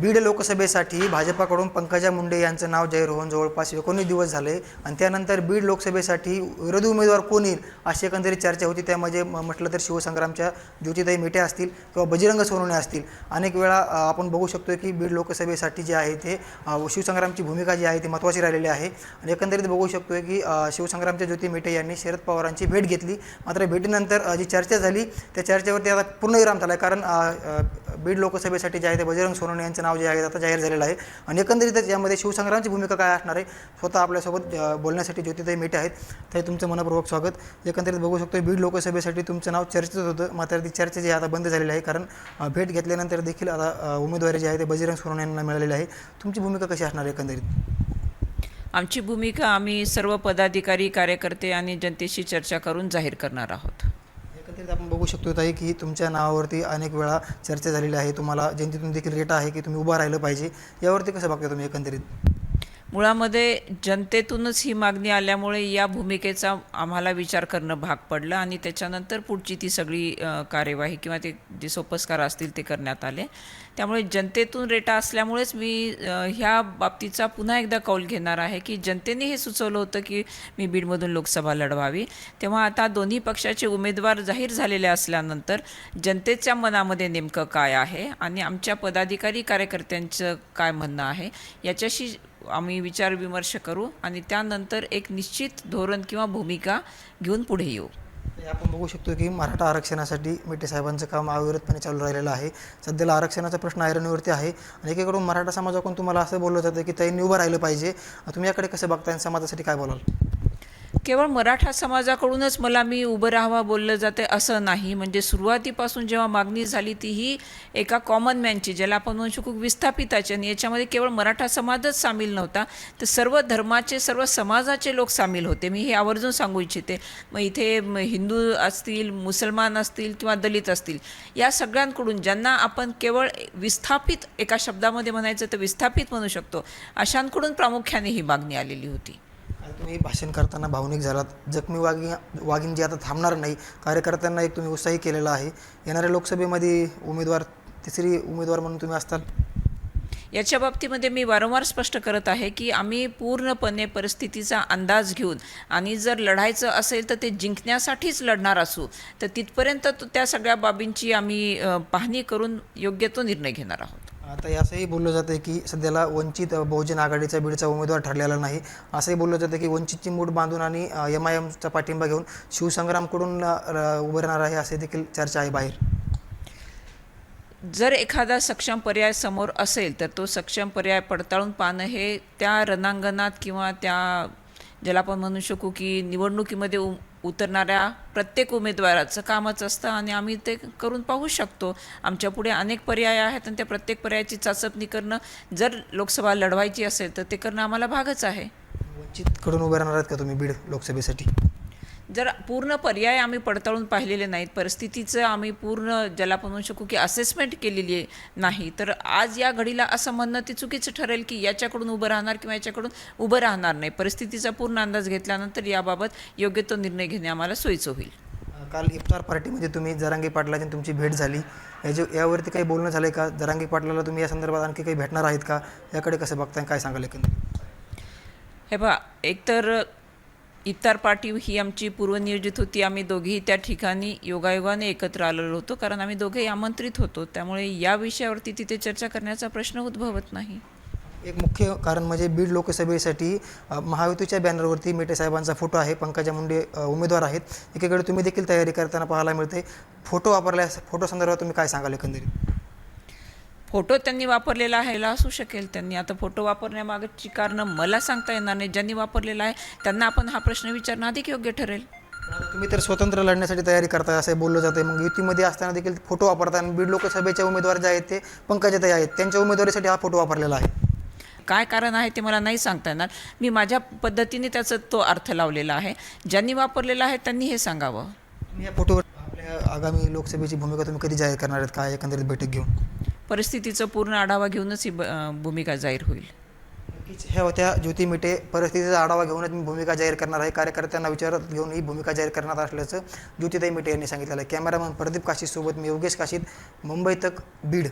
बीड लोकसभेसाठी भाजपाकडून पंकजा मुंडे यांचं नाव जाहीर होऊन जवळपास एकोणीस दिवस झाले. आणि त्यानंतर बीड लोकसभेसाठी विरोधी उमेदवार कोण येईल अशी एकंदरीत चर्चा होती. त्यामध्ये म्हटलं तर शिवसंग्रामच्या ज्योतिताई मेटे असतील किंवा बजरंग सोनवणे असतील. अनेक वेळा आपण बघू शकतो की बीड लोकसभेसाठी जे आहे ते शिवसंग्रामची भूमिका जी आहे ती महत्त्वाची राहिलेली आहे. आणि एकंदरीत बघू शकतो की शिवसंग्रामच्या ज्योती मेटे यांनी शरद पवारांची भेट घेतली. मात्र भेटीनंतर जी चर्चा झाली त्या चर्चेवरती आता पूर्णविराम झाला आहे कारण बीड लोकसभेसाठी जे आहे ते बजरंग सोनवणे यांचं नाव जे आहे आता जाहीर झालेलं आहे. आणि एकंदरीतच यामध्ये शिवसंग्रामची भूमिका काय असणार आहे स्वतः आपल्यासोबत बोलण्यासाठी ज्योतिताई मेटे आहेत. तर तुमचं मनपूर्वक स्वागत. एकंदरीत बघू शकतो बीड लोकसभेसाठी तुमचं नाव चर्चेत होतं मात्र ती चर्चा जी आता बंद झालेली आहे. कारण भेट घेतल्यानंतर देखील आता उमेदवारी जी आहे ते बजरंग सोनवणे यांना मिळालेली आहे. तुमची भूमिका कशी असणार आहे एकंदरीत? आमची भूमिका आम्ही सर्व पदाधिकारी कार्यकर्ते आणि जनतेशी चर्चा करून जाहीर करणार आहोत. एकंदरीत आपण बघू शकतो ताई की तुमच्या नावावरती अनेक वेळा चर्चा झालेली आहे. तुम्हाला जनतेतून देखील रेट आहे की तुम्ही उभा राहिलं पाहिजे. यावरती कसं बघता तुम्ही एकंदरीत? मुळामध्ये जनतेतूनच ही मागणी आल्यामुळे या भूमिकेचा आम्हाला विचार करणं भाग पडलं आणि त्याच्यानंतर पुढची ती सगळी कार्यवाही किंवा ते जे सोपस्कार असतील ते करण्यात आले. त्यामुळे जनतेतून रेटा असल्यामुळेच मी ह्या बाबतीचा पुन्हा एकदा कौल घेणार आहे की जनतेने हे सुचवलं होतं की मी बीडमधून लोकसभा लढवावी. तेव्हा आता दोन्ही पक्षाचे उमेदवार जाहीर झालेले असल्यानंतर जनतेच्या मनामध्ये नेमकं काय आहे आणि आमच्या पदाधिकारी कार्यकर्त्यांचं काय म्हणणं आहे याच्याशी आम्ही विचारविमर्श करू आणि त्यानंतर एक निश्चित धोरण किंवा भूमिका घेऊन पुढे येऊ. हे आपण बघू शकतो की मराठा आरक्षणासाठी मेटे साहेबांचं काम अविरतपणे चालू राहिलेलं आहे. सध्याला आरक्षणाचा प्रश्न ऐरणीवरती आहे. आणि एकीकडून मराठा समाजाकडून तुम्हाला असं बोललं जातं की त्यांनी उभं राहिलं पाहिजे. तुम्ही याकडे कसं बघताय आणि समाजासाठी काय बोलाल? केवळ मराठा समाजाकडूनच मला मी उभं राहावा बोललं जाते असं नाही. म्हणजे सुरुवातीपासून जेव्हा मागणी झाली ती ही एका कॉमन मॅनची ज्याला आपण म्हणू शकू विस्थापिताची. आणि याच्यामध्ये केवळ मराठा समाजच सामील नव्हता तर सर्व धर्माचे सर्व समाजाचे लोक सामील होते. मी हे आवर्जून सांगू इच्छिते. मग इथे हिंदू असतील मुसलमान असतील किंवा दलित असतील या सगळ्यांकडून ज्यांना आपण केवळ विस्थापित एका शब्दामध्ये म्हणायचं तर विस्थापित म्हणू शकतो अशांकडून प्रामुख्याने ही मागणी आलेली होती. तुम्ही भाषण करताना भावनिक झालात. जखमी वाघिन वाघिन जी आता थांबणार नाही कार्यकर्त्यांना एक तुम्ही उत्साही केलेला आहे. येणाऱ्या लोकसभेमध्ये उमेदवार तिसरी उमेदवार म्हणून तुम्ही असताल? याच्या बाबतीमध्ये मी वारंवार स्पष्ट करत आहे की आम्ही पूर्णपणे परिस्थितीचा अंदाज घेऊन आणि जर लढायचं असेल तर ते जिंकण्यासाठीच लढणार असू तर तिथपर्यंत तो- त्या सगळ्या बाबींची आम्ही पाहणी करून योग्य तो निर्णय घेणार आहोत. आता असंही बोललं जातं की सध्याला वंचित बहुजन आघाडीचा बीडचा उमेदवार ठरलेला नाही. असंही बोललं जातं की वंचितची मूठ बांधून आणि एम आय एमचा पाठिंबा घेऊन शिवसंग्रामकडून र- उभं राहणार आहे असे देखील चर्चा आहे बाहेर. जर एखादा सक्षम पर्याय समोर असेल तर तो सक्षम पर्याय पडताळून पाहणं हे त्या रणांगणात किंवा त्या ज्याला आपण म्हणू शकू की निवडणुकीमध्ये उतरणाऱ्या प्रत्येक उमेदवाराचं कामच असतं आणि आम्ही ते करून पाहू शकतो. आमच्या पुढे अनेक पर्याय आहेत आणि त्या प्रत्येक पर्यायाची चाचपणी करणं जर लोकसभा लढवायची असेल तर ते करणं आम्हाला भागच आहे. वंचितकडून उभे राहणार आहेत का तुम्ही बीड लोकसभेसाठी? जर पूर्ण पर्याय आम्ही पडताळून पाहिलेले नाहीत परिस्थितीचं आम्ही पूर्ण ज्याला आपण म्हणू शकू की असेसमेंट केलेली आहे नाही तर आज या घडीला असं म्हणणं ते चुकीचं ठरेल की याच्याकडून उभं राहणार किंवा याच्याकडून उभं राहणार नाही. परिस्थितीचा पूर्ण अंदाज घेतल्यानंतर याबाबत योग्य तो निर्णय घेणे आम्हाला सोयीचं होईल. काल इफ्तार पार्टीमध्ये तुम्ही जरांगी पाटलाची तुमची भेट झाली. याच्या यावरती काही बोलणं झालं आहे का? जरांगी पाटलाला तुम्ही या संदर्भात आणखी काही भेटणार आहेत का? याकडे कसं बघताय? काय सांगाल हे पहा एकतर इफ्तार पार्टी ही आमची पूर्वनियोजित होती. आम्ही दोघेही त्या ठिकाणी योगायोगाने एकत्र आलेलो होतो. कारण आम्ही दोघेही आमंत्रित होतो. त्यामुळे या विषयावरती तिथे चर्चा करण्याचा प्रश्न उद्भवत नाही. एक मुख्य कारण म्हणजे बीड लोकसभेसाठी महायुतीच्या बॅनरवरती मेटे साहेबांचा फोटो आहे. पंकजा मुंडे उमेदवार आहेत. एकीकडे तुम्ही देखील तयारी करताना पाहायला मिळते. फोटो वापरल्या फोटो संदर्भात तुम्ही काय सांगाल एकंदरीत? फोटो त्यांनी वापरलेला आहे असू शकेल त्यांनी. आता फोटो वापरण्यामागची कारणं मला सांगता येणार नाही. ज्यांनी वापरलेला आहे त्यांना आपण हा प्रश्न विचारणं अधिक योग्य ठरेल. तुम्ही तर स्वतंत्र लढण्यासाठी तयारी करताय असं बोललं जातं मग युतीमध्ये असताना देखील फोटो वापरताय आणि बीड लोकसभेचे उमेदवार जे आहेत ते पंकजाताई आहेत. त्यांच्या उमेदवारीसाठी हा फोटो वापरलेला आहे. काय कारण आहे ते मला नाही सांगता येणार. मी माझ्या पद्धतीने त्याचा तो अर्थ लावलेला आहे. ज्यांनी वापरलेला आहे त्यांनी हे सांगावं. या फोटोवर आपल्या आगामी लोकसभेची भूमिका तुम्ही कधी जाहीर करणार आहेत? काय एकंदरीत बैठक घेऊन? परिस्थितीचा पूर्ण आढावा घेऊनच ही ब- भूमिका जाहीर होईल. नक्कीच. ह्या होत्या ज्योती मिटे. परिस्थितीचा आढावा घेऊनच मी भूमिका जाहीर करणार आहे. कार्यकर्त्यांना विचारात घेऊन ही भूमिका जाहीर करणार असल्याचं ज्योतिताई मिटे यांनी सांगितलेलं आहे. कॅमेरामन प्रदीप काशीसोबत मी योगेश काशीत मुंबई तक बीड.